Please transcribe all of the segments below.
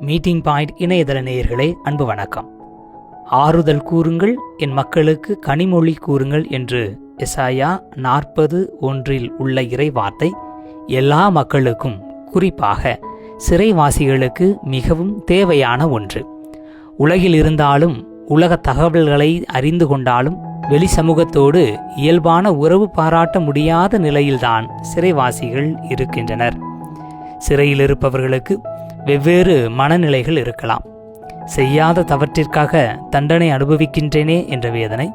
Meeting point இணையதள நேயர்களே அன்பு வணக்கம். ஆறுதல் கூறுங்கள் என் மக்களுக்கு கனிமொழி கூறுங்கள் என்று எசாயா நாற்பது ஒன்றில் உள்ள இறை வார்த்தை எல்லா மக்களுக்கும் குறிப்பாக சிறைவாசிகளுக்கு மிகவும் தேவையான ஒன்று. உலகில் இருந்தாலும் உலக தகவல்களை அறிந்து கொண்டாலும் வெளி சமூகத்தோடு இயல்பான உறவு பாராட்ட முடியாத நிலையில்தான் சிறைவாசிகள் இருக்கின்றனர். சிறையில் இருப்பவர்களுக்கு வெவ்வேறு மனநிலைகள் இருக்கலாம். செய்யாத தவற்றிற்காக தண்டனை அனுபவிக்கின்றேனே என்ற வேதனை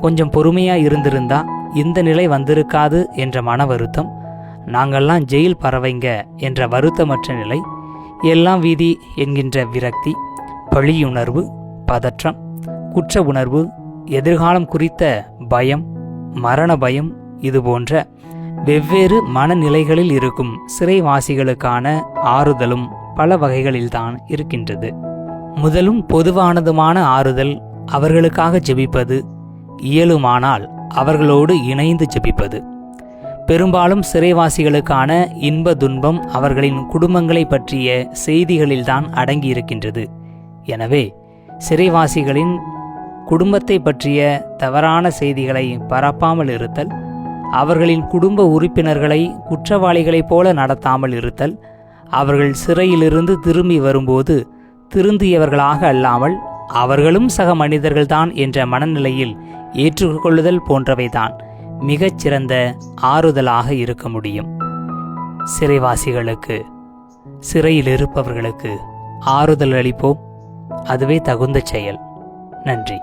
கொஞ்சம் பொறுமையா இருந்திருந்தா இந்த நிலை வந்திருக்காது என்ற மன வருத்தம் நாங்கள்லாம் ஜெயில் பறவைங்க என்ற வருத்தமற்ற நிலை எல்லாம் வீதி என்கின்ற விரக்தி பழியுணர்வு பதற்றம் குற்ற உணர்வு எதிர்காலம் குறித்த பயம் மரண பயம் இது போன்ற வெவ்வேறு மனநிலைகளில் இருக்கும் சிறைவாசிகளுக்கான ஆறுதலும் பல வகைகளில்தான் இருக்கின்றது. முதலும் பொதுவானதுமான ஆறுதல் அவர்களுக்காக ஜெபிப்பது இயலுமானால் அவர்களோடு இணைந்து ஜெபிப்பது. பெரும்பாலும் சிறைவாசிகளுக்கான இன்ப துன்பம் அவர்களின் குடும்பங்களை பற்றிய செய்திகளில்தான் அடங்கியிருக்கின்றது. எனவே சிறைவாசிகளின் குடும்பத்தை பற்றிய தவறான செய்திகளை பரப்பாமல் இருத்தல் அவர்களின் குடும்ப உறுப்பினர்களை குற்றவாளிகளைப் போல நடத்தாமல் இருத்தல் அவர்கள் சிறையிலிருந்து திரும்பி வரும்போது திருந்தியவர்களாக அல்லாமல் அவர்களும் சக மனிதர்கள்தான் என்ற மனநிலையில் ஏற்றுக்கொள்ளுதல் போன்றவைதான் மிகச்சிறந்த ஆறுதலாக இருக்க முடியும். சிறைவாசிகளுக்கு சிறையில் இருப்பவர்களுக்கு ஆறுதல் அளிப்போம். அதுவே தகுந்த செயல். நன்றி.